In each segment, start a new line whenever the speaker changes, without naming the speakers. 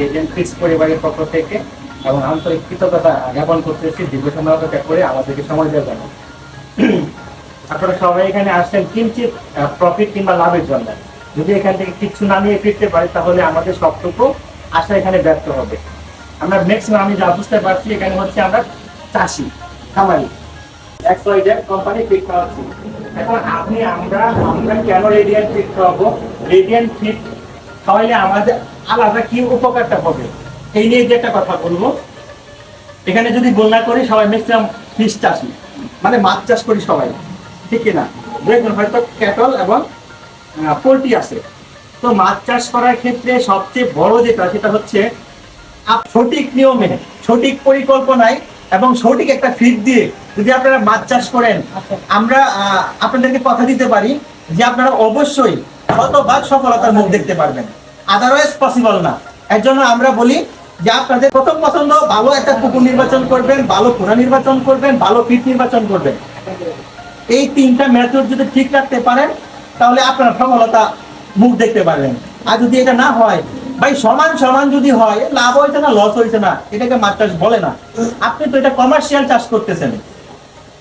রেজেন্ট fix পরিবারের পক্ষ থেকে এবং আন্তরিক কৃতজ্ঞতা জ্ঞাপন করতেছি, দীর্ঘ সময় অপেক্ষা করে আমাদেরকে সময় দেওয়ার জন্য। আপনারা সবাই এখানে আসছেন কিঞ্চিত প্রফিট কিংবা লাভের জন্য। যদি এখান থেকে কিছু না নিয়ে ফিরতে পারি, তাহলে আমাদের সবটুকু আশা এখানে ব্যর্থ হবে। আমরা ম্যাক্সিমাম আমি যা বুঝতে পারছি, এখানে হচ্ছে আমরা চাষি, খামারি। কোম্পানি ফিট খাওয়াচ্ছি এখন আপনি, আমরা আমরা কেন রেডিয়েন্ট ফিট খাওয়াবো রেডিয়েন্ট ফিট খাওয়াইলে আমাদের আলাদা কি উপকারটা হবে? এই নিয়ে যে একটা কথা বলব। এখানে যদি বন্যা করি, সবাই ম্যাক্সিমাম ফিশ চাষি মানে মাছ চাষ করি সবাই। ঠিক কিনা? দেখুন হয়তো ক্যাটল এবং পোলট্রি আছে। তো মাছ চাষ করার ক্ষেত্রে সবচেয়ে বড় যেটা, সেটা হচ্ছে সঠিক নিয়মে, সঠিক পরিকল্পনায় এবং সঠিক একটা ফিড দিয়ে যদি আপনারা মাছ চাষ করেন, আমরা আপনাদেরকে কথা দিতে পারি যে আপনারা অবশ্যই শতভাগ সফলতার মুখ দেখতে পারবেন। আদারওয়াইজ পসিবল না। এর জন্য আমরা বলি যে আপনাদের প্রথম পছন্দ, ভালো একটা কুকুর নির্বাচন করবেন, ভালো পোনা নির্বাচন করবেন, ভালো ফিট নির্বাচন করবেন। এই তিনটা মেথড যদি ঠিক রাখতে পারেন, তাহলে আপনার সফলতা মুখ দেখতে পারবেন। আর যদি এটা না হয়, ভাই সমান সমান যদি হয়, লাভ হয়েছে না লস হয়েছে না, এটাকে মাছ চাষ বলে না। আপনি তো এটা কমার্শিয়াল চাষ করতেছেন।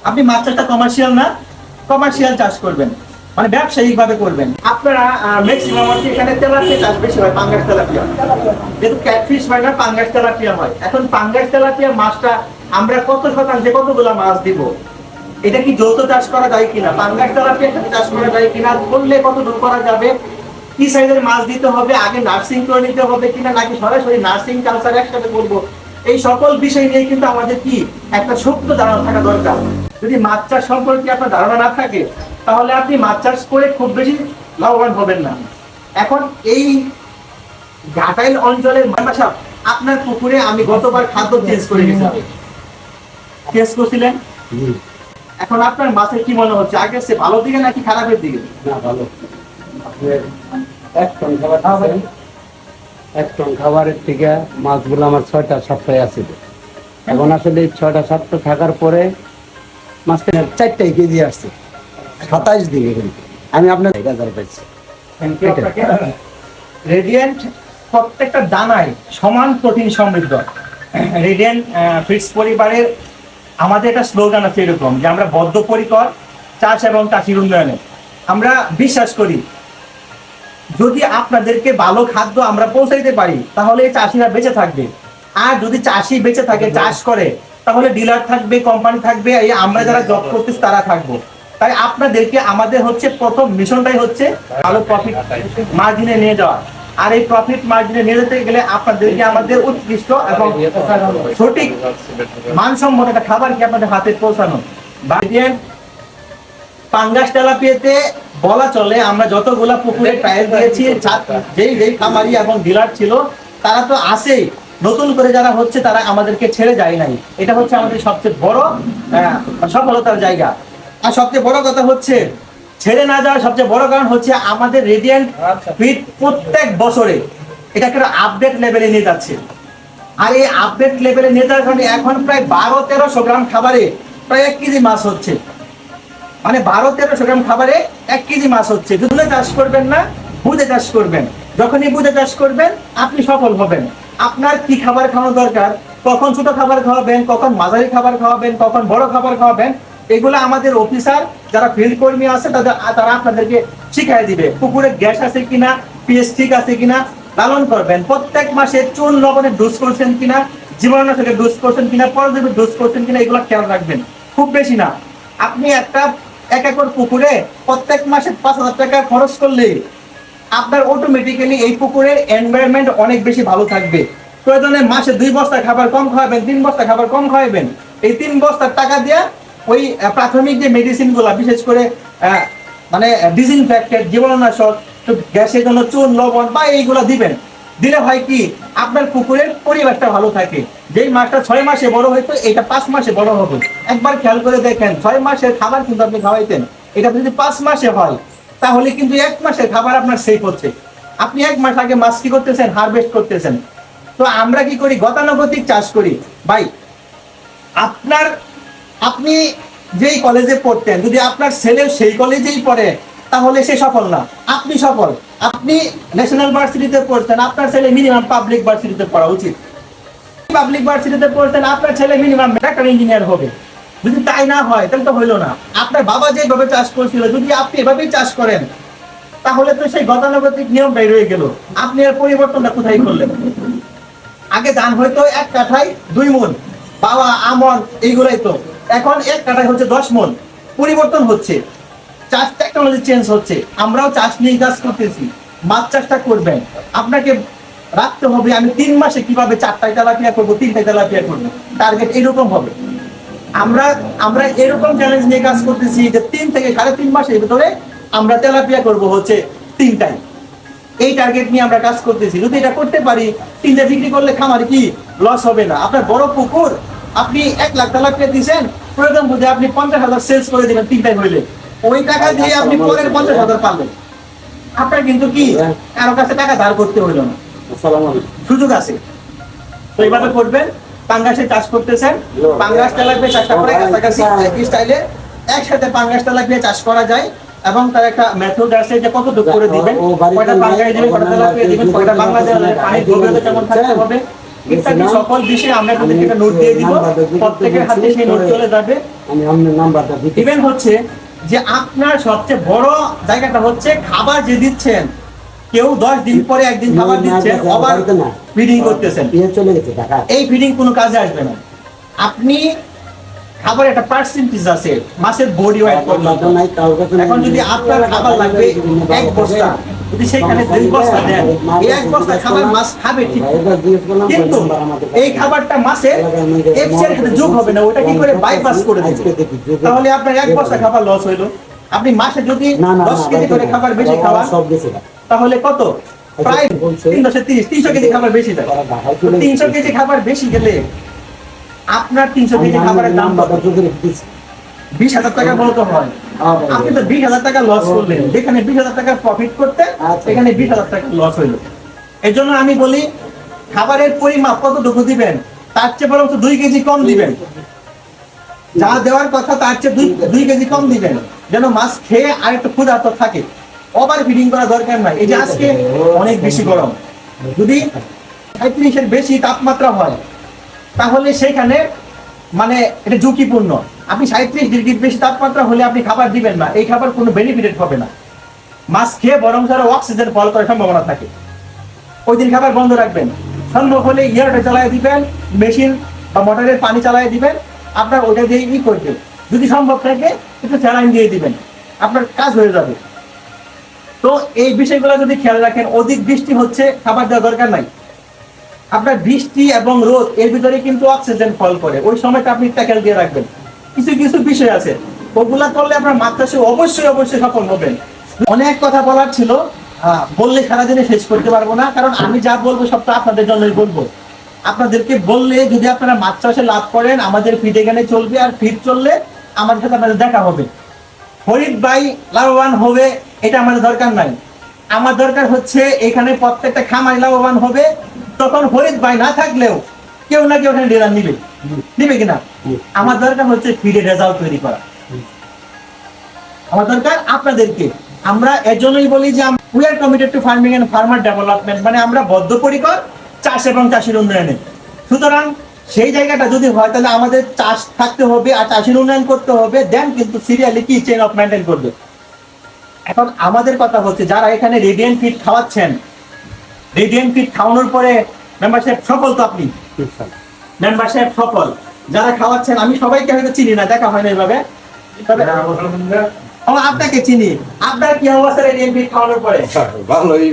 আপনি মাছ চাষটা কমার্শিয়াল না কমার্শিয়াল চাষ করবেন। মানে ব্যবসায়িক ভাবে করবেন। আপনারা ম্যাক্সিমাম হচ্ছে এখানে তেলাপিয়া চাষ বেশি হয়, পাঙ্গাস তেলাপিয়া। যেহেতু ক্যাটফিশ হয় না, পাঙ্গাস তেলাপিয়া হয়। এখন পাঙ্গাস তেলাপিয়া মাছটা আমরা কত শতাংশে কতগুলো মাছ দিব? এটা কি যৌথ চাষ করা যায় কিনা? পাঙ্গাস তেলাপিয়া চাষ করা যায় কিনা? করলে কত দূর করা যাবে? কি সাইজের মাছ দিতে হবে? আগে নার্সিং করে নিতে হবে কিনা? নাকি সরাসরি নার্সিং কালচার একসাথে করব? এই সকল বিষয় নিয়ে কিন্তু আমাদের কি? একটা সত্য ধারণা থাকা দরকার। যদি মাছ চাষ সম্পর্কে আপনার ধারণা না থাকে তাহলে আপনি মাছ চাষ করে খুব বেশি লাভবান হবেন না। এখন এই ঘাটাইল অঞ্চলের মানবাসা আপনার পুকুরে আমি গতবার খাদ্য চেঞ্জ করে গেছিলাম। চেঞ্জ করছিলেন? এখন আপনার মাছের কি মনে হচ্ছে? আগে সে ভালো দিকে নাকি খারাপের দিকে?
না ভালো। আপনার এক টন খাবার খাবেন। এক টন খাবারের থেকে মাছগুলো আমার ছয়টা সাতটায় আছে। এখন আসলে এই ছয়টা সাতটা থাকার পরে মাছটা চারটাই কেজি আসছে। সাতাইশ দিনে কিন্তু আমি আপনার এক হাজার পাইছি।
রেডিয়েন্ট প্রত্যেকটা দানায় সমান প্রোটিন সমৃদ্ধ। রেডিয়েন্ট ফিটস পরিবারের আমাদের একটা স্লোগান আছে এরকম যে আমরা বদ্ধপরিকর চাষ এবং চাষির উন্নয়নে। আমরা বিশ্বাস করি, যদি আপনাদেরকে ভালো খাদ্য আমরা পৌঁছাইতে পারি, তাহলে চাষিরা বেঁচে থাকবে। আর যদি চাষি বেঁচে থাকে, চাষ করে, তাহলে ডিলার থাকবে, কোম্পানি থাকবে, এই আমরা যারা জব করতেছি তারা থাকব। তাই আপনাদেরকে আমাদের হচ্ছে প্রথম মিশনটাই হচ্ছে ভালো প্রফিট মার্জিনে নিয়ে যাওয়া। আর এই প্রফিট মার্জিনে নিয়ে যেতে গেলে আপনাদেরকে আমাদের উৎকৃষ্ট এবং সঠিক মানসম্মত একটা খাবারকে আপনাদের হাতে পৌঁছানো। পাঙ্গাস তেলাপিয়াতে বলা চলে, আমরা যতগুলা পুকুরে ট্রায়াল দিয়েছি যেই যেই খামারি এবং ডিলার ছিল, তারা তো আসেই নতুন করে যারা হচ্ছে, তারা আমাদেরকে ছেড়ে যায় নাই। এটা হচ্ছে আমাদের সবচেয়ে বড় সফলতার জায়গা। আর সবচেয়ে বড় কথা হচ্ছে ছেড়ে না যাওয়ার সবচেয়ে বড় কারণ হচ্ছে আমাদের রেডিয়েন্ট ফিট প্রত্যেক বছরে এটাকে আপডেট লেভেলে নিয়ে যাচ্ছে। আর এই আপডেট লেভেলে নিয়ে যাওয়ার কারণে এখন প্রায় বারো তেরোশো গ্রাম খাবারে প্রায় এক কেজি মাছ হচ্ছে। মানে বারো তেরোশো গ্রাম খাবারে এক কেজি মাছ হচ্ছে। দুধে চাষ করবেন না বুঝে চাষ করবেন। যখনই বুঝে চাষ করবেন আপনি সফল হবেন। আপনার কি খাবার খাওয়ানো দরকার? কখন ছোট খাবার খাওয়াবেন কখন মাঝারি খাবার খাওয়াবেন কখন বড় খাবার খাওয়াবেন এগুলো আমাদের অফিসার যারা ফিল্ড কর্মী আছে, তাদের, তারা আপনাদেরকে শিখাই দিবে, পুকুরে গ্যাস আছে কিনা, পিএস ঠিক আছে কিনা, লালন করবেন। প্রত্যেক মাসে চুন লবণের ডোজ করছেন কিনা, জীবাণুনাশকের ডোজ করছেন কিনা পরজীবীর ডোজ করছেন কিনা, এগুলো খেয়াল রাখবেন। খুব বেশি না। আপনি একটা, এক একর পুকুরে প্রত্যেক মাসে পাঁচ হাজার টাকা খরচ করলে আপনার অটোমেটিক্যালি এই পুকুরের এনভায়রনমেন্ট অনেক বেশি ভালো থাকবে। প্রয়োজনে মাসে দুই বস্তা খাবার কম খাওয়াবেন, তিন বস্তা খাবার কম খাওয়াবেন। এই তিন বস্তার টাকা দিয়ে ওই প্রাথমিক যে মেডিসিনগুলা বিশেষ করে মানে ডিসইনফেক্টেড জীবাণুনাশক গ্যাসের জন্য চুন, লবণ বা এইগুলা দিবেন। দিলে হয় কি, আপনার পুকুরের পরিবেশটা ভালো থাকে। যেই মাছটা ছয় মাসে বড় হইতো এটা পাঁচ মাসে বড় হবে। একবার খেয়াল করে দেখেন, ছয় মাসের খাবার কিন্তু আপনি খাওয়াইতেন। এটা যদি পাঁচ মাসে হয়, তাহলে কিন্তু এক মাসের খাবার আপনার সেফ হচ্ছে। আপনি এক মাস আগে মাছ কি করতেছেন? হারভেস্ট করতেছেন। তো আমরা কি করি? গতানুগতিক চাষ করি। ভাই, আপনার আপনি যেই কলেজে পড়তেন, যদি আপনার ছেলে সেই কলেজেই পড়ে, তাহলে সে সফল না। আপনি সফল। আপনি ন্যাশনাল ভার্সিটিতে পড়ছেন আপনার ছেলে মিনিমাম পাবলিক ভার্সিটিতে পড়া উচিত। পাবলিক ভার্সিটিতে পড়ছেন আপনার ছেলে মিনিমাম ডাক্তার ইঞ্জিনিয়ার হবে। যদি তাই না হয়, তাহলে তো হইল না। আপনার বাবা যেভাবে চাষ করছিল, যদি আপনি এভাবেই চাষ করেন, তাহলে তো সেই গতানুগতিক নিয়মটাই রয়ে গেল। আপনি আর পরিবর্তনটা কোথায় করলেন? আগে ধান হয়তো এক কাঠায় দুই মন বাবা আমন, এইগুলাই তো। এখন এক কাঠায় হচ্ছে দশ মন। পরিবর্তন হচ্ছে। চাষ টেকনোলজি চেঞ্জ হচ্ছে। আমরাও চাষ নিয়ে কাজ করতেছি। মাছ চাষটা করবেন। আপনাকে রাখতে হবে, আমি তিন মাসে কীভাবে চারটায় তেলাপিয়া করব, তিনটায় তেলাপিয়া করব। টার্গেট এরকম হবে। আমরা আমরা এরকম চ্যালেঞ্জ নিয়ে কাজ করতেছি যে তিন থেকে সাড়ে তিন মাসের ভিতরে আমরা তেলাপিয়া করব হচ্ছে তিনটায়। এই টার্গেট নিয়ে আমরা কাজ করতেছি। যদি এটা করতে পারি তিনটা বিক্রি করলে খামারে কি লস হবে না? আপনার বড় পুকুর আপনি এক লাখ তেলাপিয়া দিয়েছেন প্রয়োজন বুঝে আপনি পঞ্চাশ হাজার সেলস করে দিবেন তিনটায় হইলে ওই টাকা দিয়ে আপনি পরের পঞ্চাশ হাজার পাবেন আপনার কিন্তু কি কারও কাছে টাকা ধার করতে হইল না। সুযোগ আছে। তো এইভাবে করবেন পাঙ্গাসে চাষ করতেছেন পাঙ্গাস তেলাপিয়া চাষটা করে কাছাকাছি একই স্টাইলে একসাথে পাঙ্গাস তেলাপিয়া চাষ করা যায়। এবং তার একটা মেথড আছে যে কত দুঃখ করে দিবেন কয়টা পাঙ্গাস দিবেন কয়টা তেলাপিয়া দিবেন কয়টা বাংলা দিবেন পানির গভীরতা কেমন থাকতে হবে ইত্যাদি সকল বিষয়ে আমরা আপনাদেরকে একটা নোট দিয়ে দিব প্রত্যেকের হাতে সেই নোট চলে যাবে।
আমি আপনার নাম্বারটা দিতে
ইভেন হচ্ছে যে আপনার সবচেয়ে বড় জায়গাটা হচ্ছে খাবার যে দিচ্ছেন। কেউ দশ দিন পরে একদিন খাবার দিচ্ছেন আবার ফিডিং করতেছেন।
ঢাকা
এই ফিডিং কোনো কাজে আসবে না। আপনি খাবার একটা পার্সেন্টেজ আছে মাছের বডি ওয়েট পর্যন্ত। এখন যদি আপনার খাবার লাগবে এক বস্তা যদি সেখানে দুই বস্তা দেন এই এক বস্তা খাবার মাছ খাবে ঠিক। কিন্তু এই খাবারটা মাছের এফসিআর সাথে যোগ হবে না ওটা কি করে বাইপাস করে দেবে? তাহলে আপনার এক বস্তা খাবার লস হইল। আপনি মাসে যদি দশ কেজি করে খাবার বেশি খাওয়ান
না।
তাহলে কত? প্রায়। তিন দশে তিরিশ তিনশো কেজি খাবার বেশি। তিনশো কেজি খাবার বেশি গেলে আপনার তিনশো কেজি খাবারের দাম কত? বিশ হাজার টাকার মতো হয়। আপনি তো বিশ হাজার টাকা লস করলেন। যেখানে বিশ হাজার টাকা প্রফিট করতে
আচ্ছা।
সেখানে বিশ হাজার টাকা লস হইল। এই জন্য আমি বলি খাবারের পরিমাপ কতটুকু দিবেন তার চেয়ে বরং দুই কেজি কম দিবেন। যা দেওয়ার কথা তার চেয়ে দুই দুই কেজি কম দিবেন। যেন মাছ খেয়ে আর একটু ক্ষুধার্ত থাকে। ওভার ফিডিং করা দরকার নাই। এই যে আজকে অনেক বেশি গরম। যদি সাঁত্রিশের বেশি তাপমাত্রা হয় তাহলে সেখানে মানে এটা ঝুঁকিপূর্ণ। আপনি সাঁত্রিশ ডিগ্রির বেশি তাপমাত্রা হলে আপনি খাবার দিবেন না। এই খাবার কোনো বেনিফিটেড হবে না। মাছ খেয়ে বরং আরও অক্সিজেন ফল করার সম্ভাবনা থাকে। ওই দিন খাবার বন্ধ রাখবেন। সম্ভব হলে ইয়ারটা চালাই দিবেন মেশিন বা মোটরের পানি চালাই দিবেন। আপনার ওটা দিয়ে ই করবে যদি সম্ভব থাকে, একটু স্যালাইন দিয়ে দিবেন। আপনার কাজ হয়ে যাবে। তো এই বিষয়গুলো যদি খেয়াল রাখেন, অধিক বৃষ্টি হচ্ছে, খাবার দেওয়া দরকার নাই। আপনার বৃষ্টি এবং রোদ, এর ভিতরে কিন্তু অক্সিজেন ফল করে। ওই সময়টা আপনি ট্যাকেল দিয়ে রাখবেন। কিছু কিছু বিষয় আছে। ওগুলা করলে আপনার চাষে অবশ্যই অবশ্যই সফল হবেন। অনেক কথা বলার ছিল। বললে সারাদিনে শেষ করতে পারব না, কারণ আমি যা বলব সব তো আপনাদের জন্যই বলব। আপনাদেরকে বললে যদি আপনারা চাষে লাভ করেন, আমাদের ফিট এখানে চলবে আর ফিট চললে আমাদের সাথে আপনাদের দেখা হবে। ফরিদ ভাই লাভবান হবে, এটা আমাদের দরকার নাই। আমার দরকার হচ্ছে এখানে প্রত্যেকটা খামারি লাভবান হবে তখন ফরিদ ভাই না থাকলেও কেউ না কেউ ডিলার নিবে। নিবে কিনা? আমার দরকার হচ্ছে ফিডের রেজাল্ট তৈরি করা। আমার দরকার আপনাদেরকে, আমরা এজন্যই বলি যে we are committed to farming and farmer development মানে আমরা বদ্ধপরিকর চাষ এবং চাষের উন্নয়নে। সুতরাং সেই জায়গাটা যদি হয়, তাহলে আমাদের চাষ থাকতে হবে আর চাষের উন্নয়ন করতে হবে দেন কিন্তু সিরিয়ালি কি চেন অফ মেনটেন করবে। এখন আমাদের কথা হচ্ছে, যারা এখানে রেডিয়েন্ট ফিট খাওয়াচ্ছেন রেডিয়েন্ট ফিট খাওয়ানোর পরে মেম্বারশিপ সফল তো আপনি?
মেম্বার
মেম্বারশিপ সফল। যারা খাওয়াচ্ছেন আমি সবাইকে হয়তো চিনি না দেখা হয় না এইভাবে তবে আপনাকে চিনি। আপনার কি অবস্থা রেডিয়াম ফিট খাওয়ানোর পরে?
ভালোই